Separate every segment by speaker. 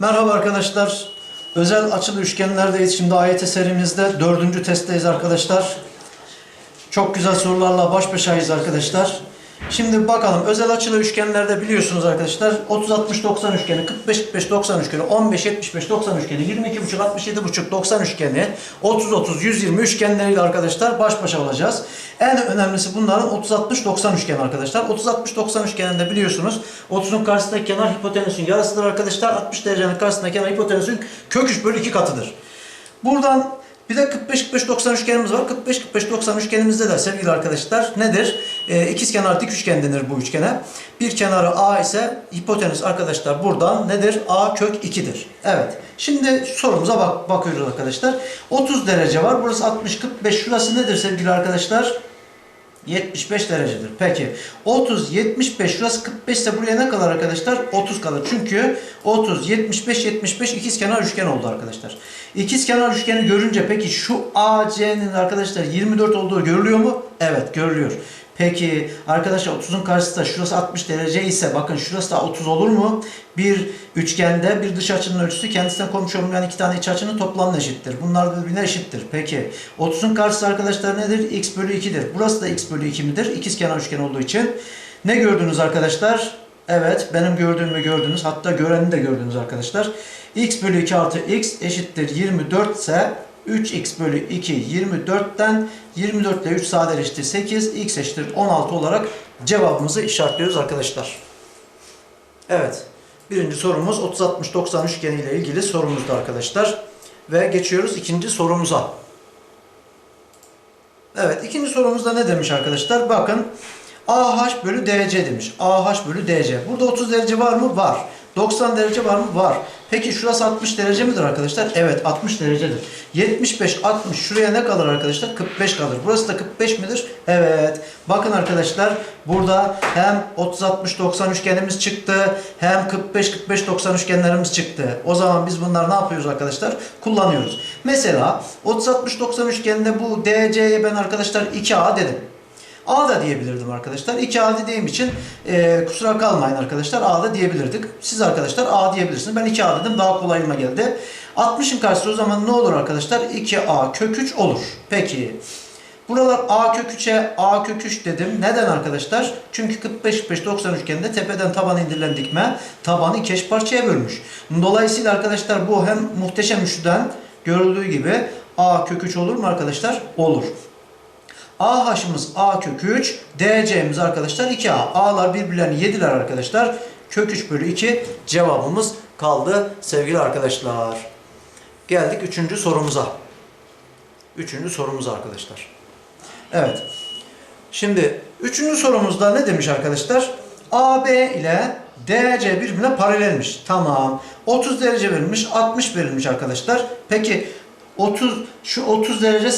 Speaker 1: Merhaba arkadaşlar. Özel açılı üçgenlerdeyiz. Şimdi AYT serimizde dördüncü testteyiz arkadaşlar. Çok güzel sorularla baş başayız arkadaşlar. Şimdi bakalım özel açılı üçgenlerde biliyorsunuz arkadaşlar 30 60 90 üçgeni, 45 45 90 üçgeni, 15 75 90 üçgeni, 22 buçuk 67 buçuk 90 üçgeni, 30 30 120 üçgenleriyle arkadaşlar baş başa olacağız. En önemlisi bunların 30 60 90 üçgeni arkadaşlar. 30 60 90 üçgeninde biliyorsunuz 30'un karşısındaki kenar hipotenüsün yarısıdır arkadaşlar. 60 derecenin karşısındaki kenar hipotenüsün kök 3 bölü 2 katıdır. Buradan bir de 45-45-90 üçgenimiz var. 45-45-90 üçgenimizde de sevgili arkadaşlar nedir? Ee, ikizkenar dik üçgen denir bu üçgene. Bir kenarı A ise hipotenüs arkadaşlar buradan nedir? A kök 2'dir. Evet. Şimdi sorumuza bak bakıyoruz arkadaşlar. 30 derece var. Burası 60-45. Şurası nedir sevgili arkadaşlar? 75 derecedir. Peki 30 75 şurası 45 ise buraya ne kalır arkadaşlar? 30 kalır. Çünkü 30 75 75 ikizkenar üçgen oldu arkadaşlar. İkizkenar üçgeni görünce peki şu AC'nin arkadaşlar 24 olduğu görülüyor mu? Evet görülüyor. Peki arkadaşlar 30'un karşısında şurası 60 derece ise bakın şurası da 30 olur mu? Bir üçgende bir dış açının ölçüsü kendisine komşu olmayan iki tane iç açının toplamına eşittir. Bunlar birbirine eşittir. Peki 30'un karşısı arkadaşlar nedir? x bölü 2'dir. Burası da x bölü 2 midir? İkizkenar üçgen olduğu için. Ne gördünüz arkadaşlar? Evet benim gördüğümü gördünüz. Hatta göreni de gördünüz arkadaşlar. x bölü 2 artı x eşittir 24 ise 3x bölü 2 24'ten 24 ile 3 sadeleşti 8 x eşittir 16 olarak cevabımızı işaretliyoruz arkadaşlar. Evet. Birinci sorumuz 30 60 90 üçgeni ile ilgili sorumuzdu arkadaşlar. Ve geçiyoruz ikinci sorumuza. Evet ikinci sorumuzda ne demiş arkadaşlar? Bakın AH bölü DC demiş. AH bölü DC. Burada 30 derece var mı? Var. 90 derece var mı? Var. Peki şurası 60 derece midir arkadaşlar? Evet 60 derecedir. 75, 60 şuraya ne kalır arkadaşlar? 45 kalır. Burası da 45 midir? Evet. Bakın arkadaşlar burada hem 30, 60, 90 üçgenimiz çıktı. Hem 45, 45, 90 üçgenlerimiz çıktı. O zaman biz bunları ne yapıyoruz arkadaşlar? Kullanıyoruz. Mesela 30, 60, 90 üçgeninde bu DC'ye ben arkadaşlar 2A dedim. A da diyebilirdim arkadaşlar. 2A dediğim için e, kusura kalmayın arkadaşlar. A da diyebilirdik. Siz arkadaşlar A diyebilirsiniz. Ben 2A dedim. Daha kolayıma geldi. 60'ın karşısı o zaman ne olur arkadaşlar? 2A kök 3 olur. Peki. Buralar A kök 3'e A kök 3 dedim. Neden arkadaşlar? Çünkü 45 45 90 üçgeninde tepeden taban indirilen dikme tabanı iki parçaya bölmüş. Dolayısıyla arkadaşlar bu hem muhteşem üçlüden görüldüğü gibi A kök 3 olur mu arkadaşlar? Olur. AH'ımız A kök 3, DC'miz arkadaşlar 2A. A'lar birbirlerini yediler arkadaşlar. Kök 3 bölü 2 cevabımız kaldı sevgili arkadaşlar. Geldik üçüncü sorumuza. Üçüncü sorumuza arkadaşlar. Evet. Şimdi üçüncü sorumuzda ne demiş arkadaşlar? AB ile DC birbirine paralelmiş. Tamam. 30 derece verilmiş, 60 verilmiş arkadaşlar. Peki 30 şu 30 derece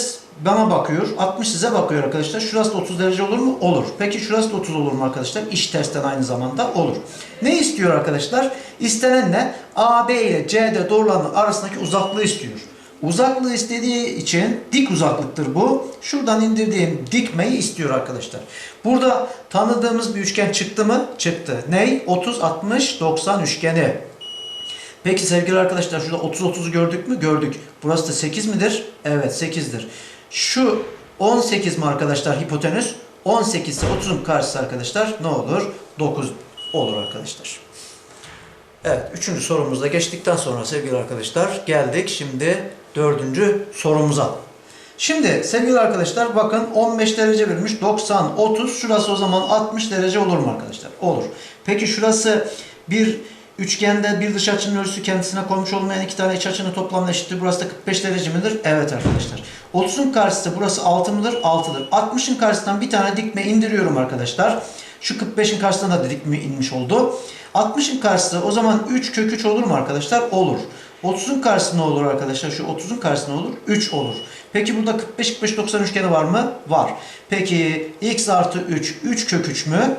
Speaker 1: bana bakıyor. 60 size bakıyor arkadaşlar. Şurası da 30 derece olur mu? Olur. Peki şurası da 30 olur mu arkadaşlar? İş tersten aynı zamanda olur. Ne istiyor arkadaşlar? İstenen ne? AB ile CD doğrularının arasındaki uzaklığı istiyor. Uzaklığı istediği için dik uzaklıktır bu. Şuradan indirdiğim dikmeyi istiyor arkadaşlar. Burada tanıdığımız bir üçgen çıktı mı? Çıktı. Ney? 30, 60, 90 üçgeni. Peki sevgili arkadaşlar şurada 30 30'u gördük mü? Gördük. Burası da 8 midir? Evet 8'dir. Şu 18 mi arkadaşlar hipotenüs? 18 ise 30'un karşısı arkadaşlar ne olur? 9 olur arkadaşlar. Evet, üçüncü sorumuzda geçtikten sonra sevgili arkadaşlar geldik şimdi dördüncü sorumuza. Şimdi sevgili arkadaşlar bakın 15 derece verilmiş 90 30 şurası o zaman 60 derece olur mu arkadaşlar? Olur. Peki şurası bir üçgende bir dış açının ölçüsü kendisine komşu olmayan iki tane iç açının toplamına eşittir. Burası da 45 derece midir? Evet arkadaşlar. 30'un karşısı burası 6 mıdır? 6'dır. 60'ın karşısından bir tane dikme indiriyorum arkadaşlar. Şu 45'in karşısına da dikme inmiş oldu. 60'ın karşısı o zaman 3 kök 3 olur mu arkadaşlar? Olur. 30'un karşısı ne olur arkadaşlar? Şu 30'un karşısı ne olur? 3 olur. Peki burada 45 45 90 üçgeni var mı? Var. Peki x artı 3 3 kök 3 mü?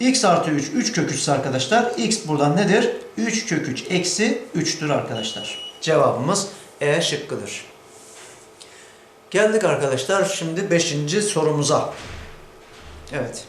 Speaker 1: X artı 3 3 kök 3 ise arkadaşlar x buradan nedir? 3 kök 3 eksi 3'tür arkadaşlar. Cevabımız E şıkkıdır. Geldik arkadaşlar şimdi 5. sorumuza. Evet.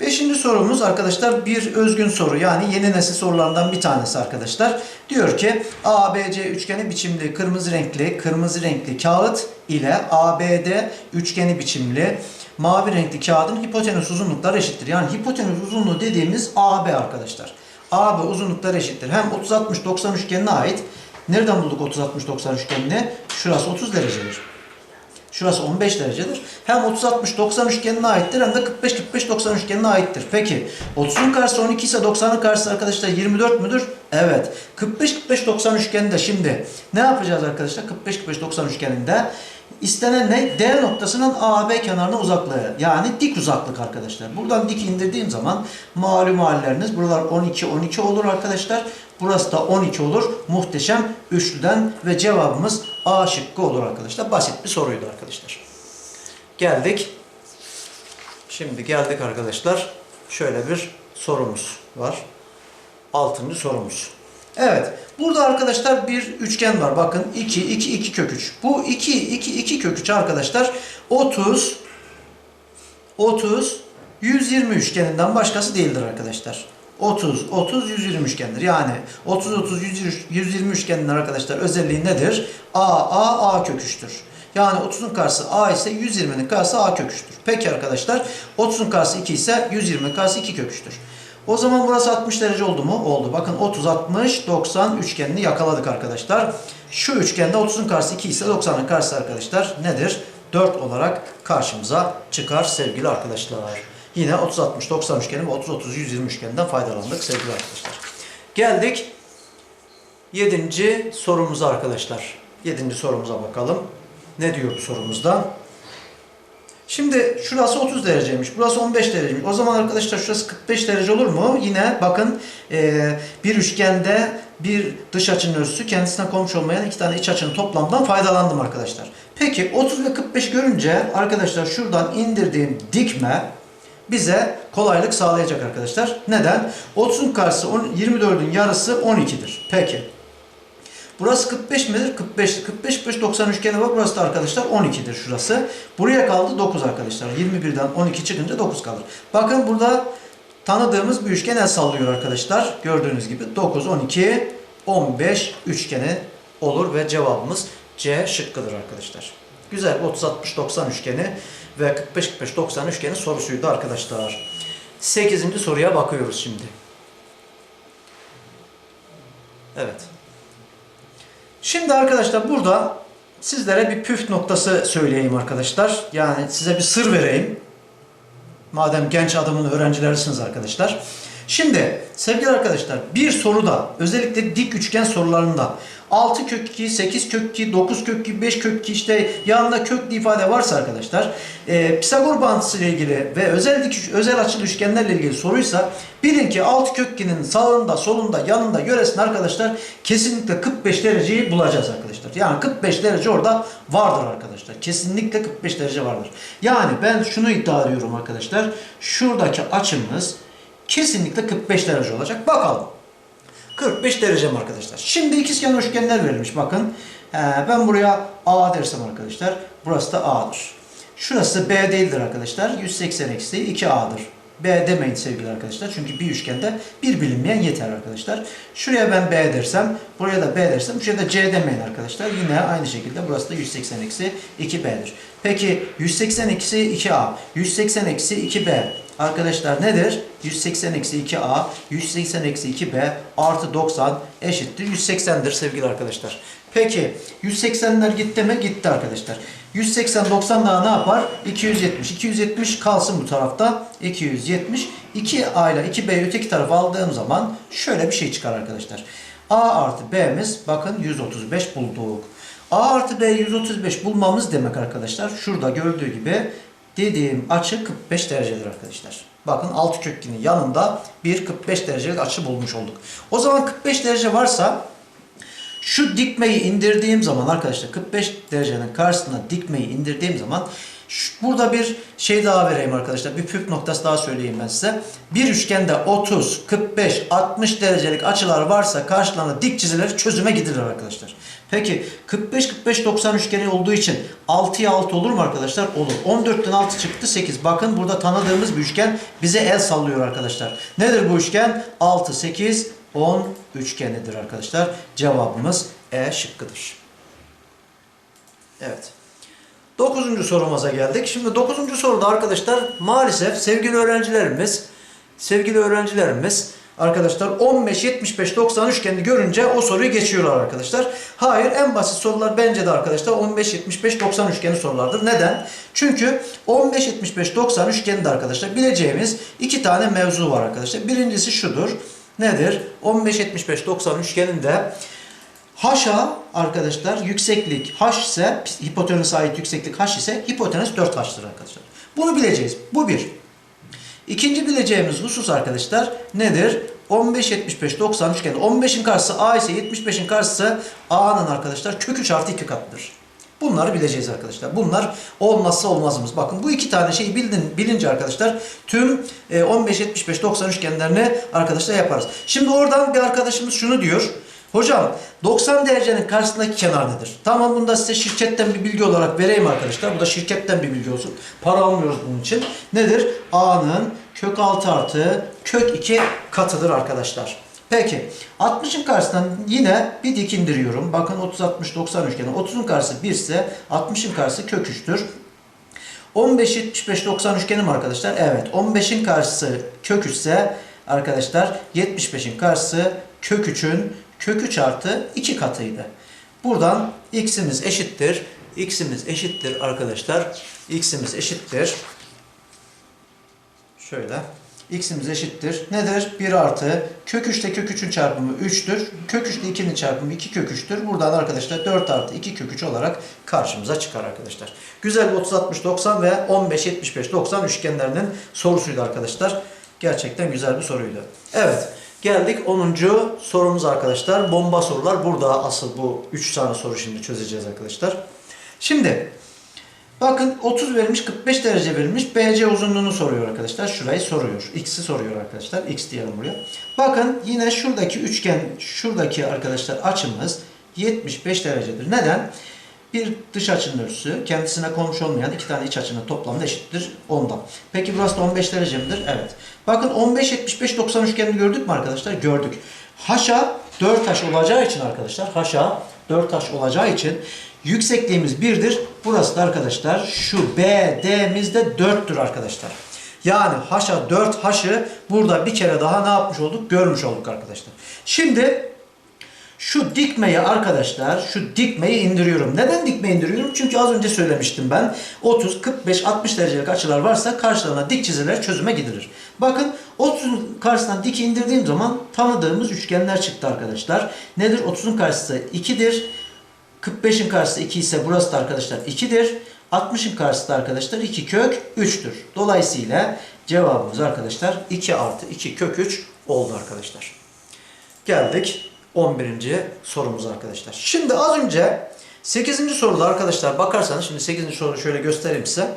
Speaker 1: Beşinci sorumuz arkadaşlar bir özgün soru yani yeni nesil sorulardan bir tanesi arkadaşlar. Diyor ki ABC üçgeni biçimli kırmızı renkli kırmızı renkli kağıt ile ABD üçgeni biçimli mavi renkli kağıdın hipotenüs uzunlukları eşittir. Yani hipotenüs uzunluğu dediğimiz AB arkadaşlar. AB uzunlukları eşittir. Hem 30-60-90 üçgenine ait. Nereden bulduk 30-60-90 üçgenini? Şurası 30 derecedir. Şurası 15 derecedir. Hem 30-60-90 üçgenine aittir hem de 45-45-90 üçgenine aittir. Peki 30'un karşısı 12 ise 90'ın karşısı arkadaşlar 24 müdür? Evet. 45-45-90 üçgeninde şimdi ne yapacağız arkadaşlar? 45-45-90 üçgeninde istenen ne? D noktasının AB kenarına uzaklığı. Yani dik uzaklık arkadaşlar. Buradan dik indirdiğim zaman malum halleriniz buralar 12-12 olur arkadaşlar. Burası da 12 olur. Muhteşem üçlüden ve cevabımız A şıkkı olur arkadaşlar. Basit bir soruydu arkadaşlar. Geldik. Şimdi geldik arkadaşlar. Şöyle bir sorumuz var. Altıncı sorumuz. Evet. Burada arkadaşlar bir üçgen var. Bakın 2, 2, 2 kök 3. Bu 2, 2, 2 kök 3 arkadaşlar 30, 30, 120 üçgeninden başkası değildir arkadaşlar. 30, 30, 120 üçgendir. Yani 30, 30, 120 üçgenin arkadaşlar özelliği nedir? A, A, A kök 3'tür. Yani 30'un karşısı A ise 120'nin karşısı A kök 3'tür. Peki arkadaşlar 30'un karşısı 2 ise 120'nin karşısı 2 kök 3'tür. O zaman burası 60 derece oldu mu? Oldu. Bakın 30, 60, 90 üçgenini yakaladık arkadaşlar. Şu üçgende 30'un karşısı 2 ise 90'ın karşısı arkadaşlar nedir? 4 olarak karşımıza çıkar sevgili arkadaşlar. Yine 30, 60, 90 üçgeni ve 30, 30, 120 üçgeninden faydalandık sevgili arkadaşlar. Geldik 7. sorumuza arkadaşlar. 7. sorumuza bakalım. Ne diyor bu sorumuzda? Şimdi şurası 30 dereceymiş. Burası 15 dereceymiş. O zaman arkadaşlar şurası 45 derece olur mu? Yine bakın eee, bir üçgende bir dış açının ölçüsü kendisine komşu olmayan iki tane iç açının toplamından faydalandım arkadaşlar. Peki 30 ve 45 görünce arkadaşlar şuradan indirdiğim dikme bize kolaylık sağlayacak arkadaşlar. Neden? 30'un karşısı 10 24'ün yarısı 12'dir. Peki. Burası 45 midir? 45. 45 45 90 üçgeni var. Burası da arkadaşlar 12'dir şurası. Buraya kaldı 9 arkadaşlar. 21'den 12 çıkınca 9 kalır. Bakın burada tanıdığımız bir üçgen el sallıyor arkadaşlar. Gördüğünüz gibi 9 12 15 üçgeni olur ve cevabımız C şıkkıdır arkadaşlar. Güzel 30 60 90 üçgeni ve 45 45 90 üçgeni sorusuydu arkadaşlar. 8. soruya bakıyoruz şimdi. Evet. Şimdi arkadaşlar burada sizlere bir püf noktası söyleyeyim arkadaşlar. Yani size bir sır vereyim. Madem genç adamın öğrencilerisiniz arkadaşlar. Şimdi sevgili arkadaşlar bir soruda özellikle dik üçgen sorularında 6 kök 2, 8 kök 2, 9 kök 2, 5 kök 2 işte yanında köklü ifade varsa arkadaşlar e, Pisagor bağıntısı ile ilgili ve özel dik, özel açılı üçgenlerle ilgili soruysa bilin ki 6 kök 2'nin sağında, solunda, yanında, yöresinde arkadaşlar kesinlikle 45 dereceyi bulacağız arkadaşlar. Yani 45 derece orada vardır arkadaşlar. Kesinlikle 45 derece vardır. Yani ben şunu iddia ediyorum arkadaşlar. Şuradaki açımız kesinlikle 45 derece olacak. Bakalım. 45 derece mi arkadaşlar? Şimdi ikizkenar üçgenler verilmiş bakın. Ee, ben buraya A dersem arkadaşlar. Burası da A'dır. Şurası B değildir arkadaşlar. 180 eksi 2A'dır. B demeyin sevgili arkadaşlar. Çünkü bir üçgende bir bilinmeyen yeter arkadaşlar. Şuraya ben B dersem, buraya da B dersem, şuraya da C demeyin arkadaşlar. Yine aynı şekilde burası da 180 eksi 2B'dir. Peki 180 eksi 2A, 180 eksi 2B. Arkadaşlar nedir? 180 eksi 2A, 180 eksi 2B artı 90 eşittir 180'dir sevgili arkadaşlar. Peki 180'ler gitti mi? Gitti arkadaşlar. 180 90 daha ne yapar? 270. 270 kalsın bu tarafta. 270. 2A ile 2B'yi öteki tarafa aldığım zaman şöyle bir şey çıkar arkadaşlar. A artı B'miz bakın 135 bulduk. A artı B 135 bulmamız demek arkadaşlar. Şurada gördüğü gibi dediğim açı 45 derecedir arkadaşlar. Bakın 6 kökünün yanında bir 45 derecelik açı bulmuş olduk. O zaman 45 derece varsa şu dikmeyi indirdiğim zaman arkadaşlar 45 derecenin karşısına dikmeyi indirdiğim zaman burada bir şey daha vereyim arkadaşlar. Bir püf noktası daha söyleyeyim ben size. Bir üçgende 30, 45, 60 derecelik açılar varsa karşılarına dik çizilir çözüme gidilir arkadaşlar. Peki 45 45 90 üçgeni olduğu için 6'ya 6 olur mu arkadaşlar? Olur. 14'ten 6 çıktı 8. Bakın burada tanıdığımız bir üçgen bize el sallıyor arkadaşlar. Nedir bu üçgen? 6 8 10 üçgenidir arkadaşlar. Cevabımız E şıkkıdır. Evet. Dokuzuncu sorumuza geldik. Şimdi dokuzuncu soruda arkadaşlar maalesef sevgili öğrencilerimiz sevgili öğrencilerimiz arkadaşlar 15 75 90 üçgeni görünce o soruyu geçiyorlar arkadaşlar. Hayır en basit sorular bence de arkadaşlar 15 75 90 üçgeni sorulardır. Neden? Çünkü 15 75 90 üçgeninde arkadaşlar bileceğimiz iki tane mevzu var arkadaşlar. Birincisi şudur. Nedir? 15 75 90 üçgeninde Haşa arkadaşlar yükseklik h ise hipotenüse ait yükseklik h ise hipotenüs 4h'tır arkadaşlar. Bunu bileceğiz. Bu bir. İkinci bileceğimiz husus arkadaşlar nedir? 15 75 90 üçgeni. 15'in karşısı a ise 75'in karşısı a'nın arkadaşlar kök 3 artı 2 katıdır. Bunları bileceğiz arkadaşlar. Bunlar olmazsa olmazımız. Bakın bu iki tane şeyi bildin, bilince arkadaşlar tüm e, 15 75 90 üçgenlerini arkadaşlar yaparız. Şimdi oradan bir arkadaşımız şunu diyor. Hocam 90 derecenin karşısındaki kenar nedir? Tamam bunu da size şirketten bir bilgi olarak vereyim arkadaşlar. Bu da şirketten bir bilgi olsun. Para almıyoruz bunun için. Nedir? A'nın kök 6 artı kök 2 katıdır arkadaşlar. Peki 60'ın karşısından yine bir dik indiriyorum. Bakın 30 60 90 üçgeni. 30'un karşısı 1 ise 60'ın karşısı kök 3'tür. 15 75 90 üçgeni mi arkadaşlar? Evet. 15'in karşısı kök 3 ise arkadaşlar 75'in karşısı kök 3'ün kök 3 artı 2 katıydı. Buradan x'imiz eşittir. x'imiz eşittir arkadaşlar. x'imiz eşittir. Şöyle. x'imiz eşittir. Nedir? 1 artı kök 3 ile kök 3'ün çarpımı 3'tür. Kök 3 ile 2'nin çarpımı 2 kök 3'tür. Buradan arkadaşlar 4 artı 2 kök 3 olarak karşımıza çıkar arkadaşlar. Güzel bir 30 60 90 ve 15 75 90 üçgenlerinin sorusuydu arkadaşlar. Gerçekten güzel bir soruydu. Evet. Geldik 10. sorumuz arkadaşlar. Bomba sorular. Burada asıl bu 3 tane soru şimdi çözeceğiz arkadaşlar. Şimdi bakın 30 verilmiş 45 derece verilmiş. BC uzunluğunu soruyor arkadaşlar. Şurayı soruyor. X'i soruyor arkadaşlar. X diyelim buraya. Bakın yine şuradaki üçgen şuradaki arkadaşlar açımız 75 derecedir. Neden? Bir dış açının ölçüsü kendisine komşu olmayan iki tane iç açının toplamı eşittir 10'dan. Peki burası da 15 derece midir? Evet. Bakın 15 75 90 üçgenini gördük mü arkadaşlar? Gördük. Haşa 4 taş olacağı için arkadaşlar haşa 4 taş olacağı için yüksekliğimiz 1'dir. Burası da arkadaşlar şu BD'miz de 4'tür arkadaşlar. Yani haşa 4 haşı burada bir kere daha ne yapmış olduk? Görmüş olduk arkadaşlar. Şimdi şu dikmeyi arkadaşlar, şu dikmeyi indiriyorum. Neden dikme indiriyorum? Çünkü az önce söylemiştim ben. 30, 45, 60 derecelik açılar varsa karşılarına dik çiziler çözüme gidilir. Bakın 30'un karşısından diki indirdiğim zaman tanıdığımız üçgenler çıktı arkadaşlar. Nedir? 30'un karşısı 2'dir. 45'in karşısı 2 ise burası da arkadaşlar 2'dir. 60'ın karşısı da arkadaşlar 2 kök 3'tür. Dolayısıyla cevabımız arkadaşlar 2 artı 2 kök 3 oldu arkadaşlar. Geldik 11. sorumuz arkadaşlar. Şimdi az önce 8. soruda arkadaşlar bakarsanız şimdi 8. soruyu şöyle göstereyim size.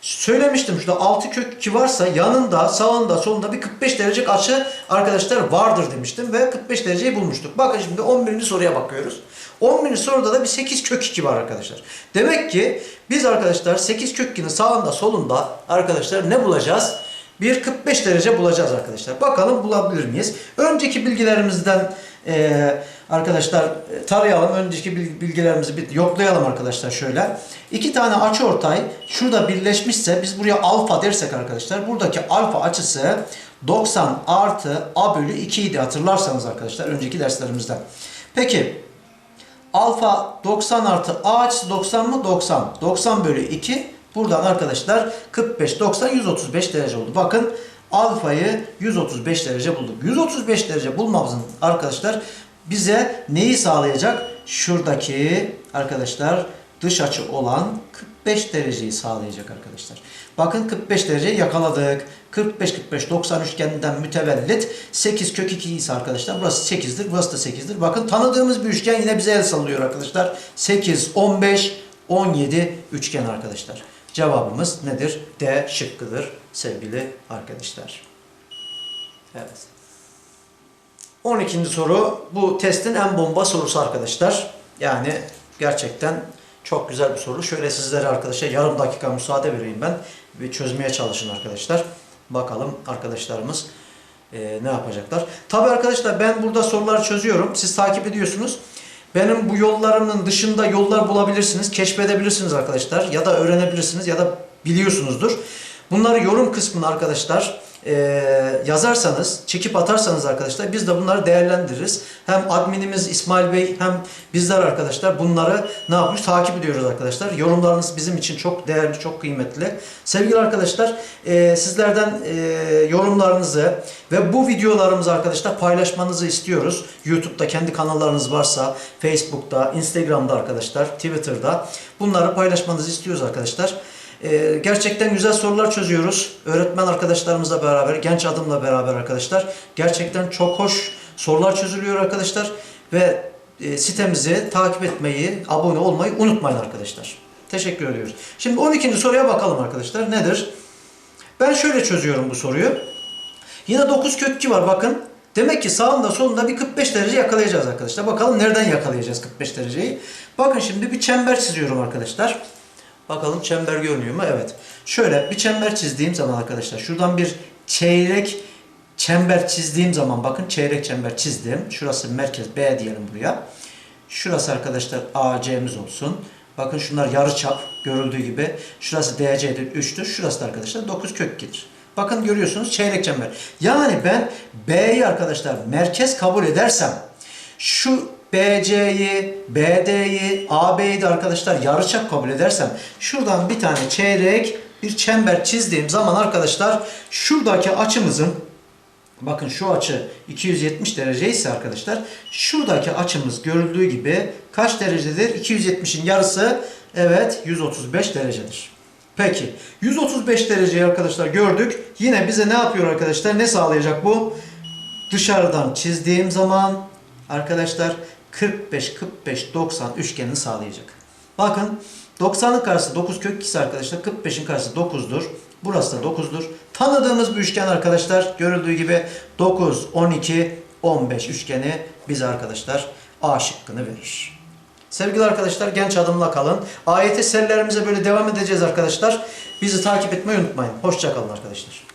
Speaker 1: Söylemiştim şurada 6 kök 2 varsa yanında sağında solunda bir 45 derecelik açı arkadaşlar vardır demiştim ve 45 dereceyi bulmuştuk. Bakın şimdi 11. soruya bakıyoruz. 11. soruda da bir 8 kök 2 var arkadaşlar. Demek ki biz arkadaşlar 8 kök 2'nin sağında solunda arkadaşlar ne bulacağız? Bir 45 derece bulacağız arkadaşlar. Bakalım bulabilir miyiz? Önceki bilgilerimizden e, arkadaşlar tarayalım. Önceki bil- bilgilerimizi bir yoklayalım arkadaşlar şöyle. İki tane açıortay şurada birleşmişse biz buraya alfa dersek arkadaşlar. Buradaki alfa açısı 90 artı a bölü 2 idi hatırlarsanız arkadaşlar önceki derslerimizden. Peki alfa 90 artı a açısı 90 mı? 90. 90 bölü 2 buradan arkadaşlar 45 90 135 derece oldu. Bakın alfayı 135 derece bulduk. 135 derece bulmamızın arkadaşlar bize neyi sağlayacak? Şuradaki arkadaşlar dış açı olan 45 dereceyi sağlayacak arkadaşlar. Bakın 45 dereceyi yakaladık. 45 45 90 üçgeninden mütevellit 8 kök 2 ise arkadaşlar burası 8'dir. Burası da 8'dir. Bakın tanıdığımız bir üçgen yine bize el sallıyor arkadaşlar. 8 15 17 üçgen arkadaşlar. Cevabımız nedir? D şıkkıdır sevgili arkadaşlar. Evet. 12. soru bu testin en bomba sorusu arkadaşlar. Yani gerçekten çok güzel bir soru. Şöyle sizlere arkadaşlar yarım dakika müsaade vereyim ben. Bir çözmeye çalışın arkadaşlar. Bakalım arkadaşlarımız e, ne yapacaklar. Tabi arkadaşlar ben burada soruları çözüyorum. Siz takip ediyorsunuz. Benim bu yollarımın dışında yollar bulabilirsiniz. Keşfedebilirsiniz arkadaşlar. Ya da öğrenebilirsiniz ya da biliyorsunuzdur. Bunları yorum kısmına arkadaşlar e, yazarsanız, çekip atarsanız arkadaşlar biz de bunları değerlendiririz. Hem adminimiz İsmail Bey hem bizler arkadaşlar bunları ne yapıyoruz? Takip ediyoruz arkadaşlar. Yorumlarınız bizim için çok değerli, çok kıymetli. Sevgili arkadaşlar e, sizlerden e, yorumlarınızı ve bu videolarımızı arkadaşlar paylaşmanızı istiyoruz. YouTube'da kendi kanallarınız varsa, Facebook'ta, Instagram'da arkadaşlar, Twitter'da bunları paylaşmanızı istiyoruz arkadaşlar. Ee, gerçekten güzel sorular çözüyoruz. Öğretmen arkadaşlarımızla beraber, genç adımla beraber arkadaşlar. Gerçekten çok hoş sorular çözülüyor arkadaşlar. Ve e, sitemizi takip etmeyi, abone olmayı unutmayın arkadaşlar. Teşekkür ediyoruz. Şimdi 12. soruya bakalım arkadaşlar. Nedir? Ben şöyle çözüyorum bu soruyu. Yine 9 kök 2 var bakın. Demek ki sağında solunda bir 45 derece yakalayacağız arkadaşlar. Bakalım nereden yakalayacağız 45 dereceyi. Bakın şimdi bir çember çiziyorum arkadaşlar. Bakalım çember görünüyor mu? Evet. Şöyle bir çember çizdiğim zaman arkadaşlar şuradan bir çeyrek çember çizdiğim zaman bakın çeyrek çember çizdim. Şurası merkez B diyelim buraya. Şurası arkadaşlar AC'miz olsun. Bakın şunlar yarıçap görüldüğü gibi. Şurası DC'dir 3'tür. Şurası da arkadaşlar 9 kök 2'dir. Bakın görüyorsunuz çeyrek çember. Yani ben B'yi arkadaşlar merkez kabul edersem şu BC'yi, BD'yi, AB'yi de arkadaşlar yarıçap kabul edersem şuradan bir tane çeyrek bir çember çizdiğim zaman arkadaşlar şuradaki açımızın bakın şu açı 270 derece ise arkadaşlar şuradaki açımız görüldüğü gibi kaç derecedir? 270'in yarısı evet 135 derecedir. Peki 135 dereceyi arkadaşlar gördük. Yine bize ne yapıyor arkadaşlar? Ne sağlayacak bu? Dışarıdan çizdiğim zaman arkadaşlar 45 45 90 üçgenini sağlayacak. Bakın 90'ın karşısı 9 kök 2 arkadaşlar 45'in karşısı 9'dur. Burası da 9'dur. Tanıdığımız bir üçgen arkadaşlar görüldüğü gibi 9 12 15 üçgeni bize arkadaşlar A şıkkını verir. Sevgili arkadaşlar genç adımla kalın. AYT serilerimize böyle devam edeceğiz arkadaşlar. Bizi takip etmeyi unutmayın. Hoşçakalın arkadaşlar.